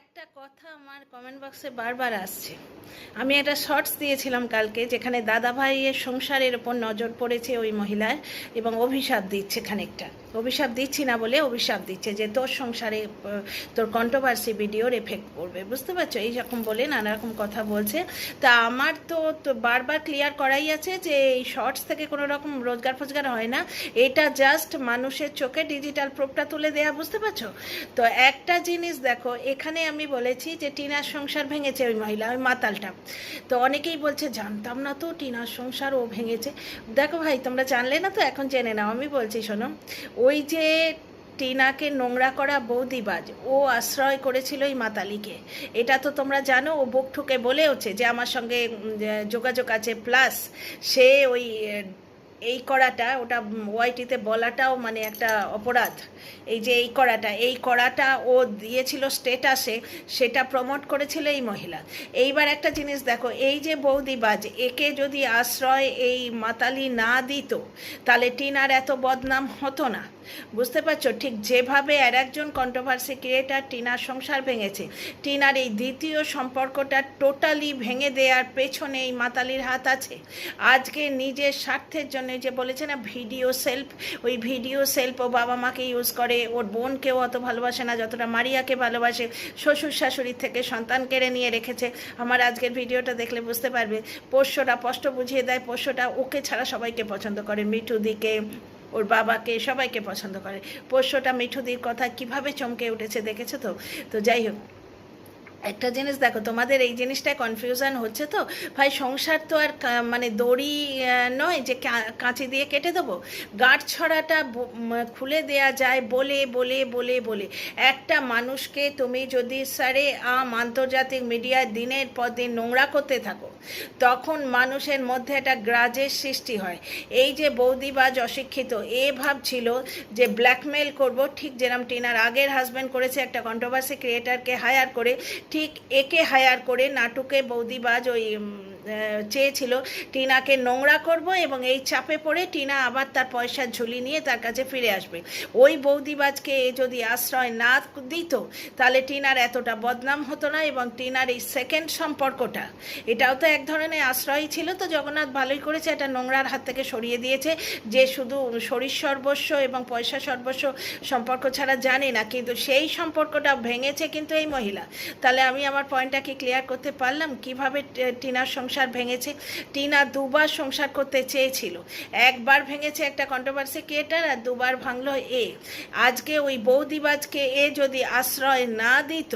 একটা কথা আমার কমেন্ট বক্সে বারবার আসছে। আমি একটা শর্টস দিয়েছিলাম কালকে, যেখানে দাদা ভাইয়ের সংসারের ওপর নজর পড়েছে ওই মহিলার এবং অভিশাপ দিচ্ছে খানিকটা। অভিশাপ দিচ্ছি না বলে অভিশাপ দিচ্ছে যে তোর সংসারে তোর কন্ট্রোভার্সি ভিডিওর এফেক্ট পড়বে। বুঝতে পারছ? এই রকম বলে নানা রকম কথা বলছে, তা আমার তো বারবার ক্লিয়ার করাই আছে যে এই শর্টস থেকে কোনো রকম রোজগার ফোজগার হয় না। এটা জাস্ট মানুষের চোখে ডিজিটাল প্রুফটা তুলে দেয়া, বুঝতে পারছ? তো একটা জিনিস দেখো, এখানে আমি বলেছি যে টিনার সংসার ভেঙেছে ওই মহিলা, ওই মাতালটা। তো অনেকেই বলছে, জানতাম না তো টিনার সংসার ও ভেঙেছে। দেখো ভাই, তোমরা জানলে না তো? এখন জেনে নাও। আমি বলছি, শোনো ওই যে টিনাকে নোংরা করা বৌদিবাজ, ও আশ্রয় করেছিল এই মাতালিকে। এটা তো তোমরা জানো, ও বুক ঠুকে বলেওছে যে আমার সঙ্গে যোগাযোগ আছে প্লাস সে ওই এই করাটা, ওটা ওয়াইটিতে বলাটাও মানে একটা অপরাধ। এই যে এই করাটা এই করাটা ও দিয়েছিল স্টেটাসে, সেটা প্রমোট করেছিল এই মহিলা। এইবার একটা জিনিস দেখো, এই যে বৌদিবাজ একে যদি আশ্রয় এই মাতালি না দিত, তাহলে টিনার এত বদনাম হতো না। বুঝতে পারছ? ঠিক যেভাবে আর একজন কন্ট্রোভার্সি ক্রিয়েটার টিনার সংসার ভেঙেছে, টিনার এই দ্বিতীয় সম্পর্কটা টোটালি ভেঙে দেওয়ার পেছনে এই মাতালির হাত আছে। আজকে নিজের স্বার্থের জন্য যে বলেছে না ভিডিও সেলফ ওই ভিডিও সেলফ ও বাবা মাকে ইউজ করে, ওর বোনকেও অত ভালোবাসে না, যতটা মারিয়াকে ভালোবাসে, শ্বশুর শাশুড়ির থেকে সন্তান কেড়ে নিয়ে রেখেছে। আমার আজকের ভিডিওটা দেখলে বুঝতে পারবে পোষ্যটা স্পষ্ট বুঝিয়ে দেয়, পোষ্যটা ওকে ছাড়া সবাইকে পছন্দ করে মিঠু দিকে ওর বাবাকে সবাইকে পছন্দ করে। পোষ্যটা মিঠুদির কথা কীভাবে চমকে উঠেছে, দেখেছ তো? তো যাই হোক একটা জিনিস দেখো, তোমাদের এই জিনিসটায় কনফিউশন হচ্ছে তো? ভাই, সংসার তো আর মানে দড়ি নয় যে কাঁচি দিয়ে কেটে দেবো? গাঁট ছড়াটা খুলে দেয়া যায় বলে বলে বলে বলে। একটা মানুষকে তুমি যদি স্যারে আম আন্তর্জাতিক মিডিয়ায় দিনের পর দিন নোংরা করতে থাকো, তখন মানুষের মধ্যে একটা গ্রাজের সৃষ্টি হয়। এই যে বৌদিবাজ অশিক্ষিত, এ ভাবছিল যে ব্ল্যাকমেল করব। ঠিক যেরম টিনার আগের হাজব্যান্ড করেছে একটা কন্ট্রোভার্সি ক্রিয়েটারকে হায়ার করে ঠিক একে হায়ার করে নাটকে বৌদিবাজ ওই চেয়েছিল টিনাকে নোংরা করব এবং এই চাপে পড়ে টিনা আবার তার পয়সার ঝুলি নিয়ে তার কাছে ফিরে আসবে। ওই বৌদিবাজকে এ যদি আশ্রয় না দিত, তাহলে টিনার এতটা বদনাম হতো না এবং টিনার এই সেকেন্ড সম্পর্কটা। এটাও তো এক ধরনের আশ্রয়ই ছিল। তো জগন্নাথ ভালোই করেছে, এটা নোংরার হাত থেকে সরিয়ে দিয়েছে। যে শুধু শরীর সর্বস্ব এবং পয়সা সর্বস্ব সম্পর্ক ছাড়া জানে না, কিন্তু সেই সম্পর্কটা ভেঙেছে কিন্তু এই মহিলা। তাহলে আমি আমার পয়েন্টটা কি ক্লিয়ার করতে পারলাম। কীভাবে টিনার টিনার সংসার ভেঙেছে। টিনা দুবার সংসার করতে চেয়েছিল। একবার ভেঙেছে একটা কন্ট্রোভার্সি ক্রিয়েটার আর দুবার ভাঙল এ। আজকে ওই বৌদিবাজকে এ যদি আশ্রয় না দিত।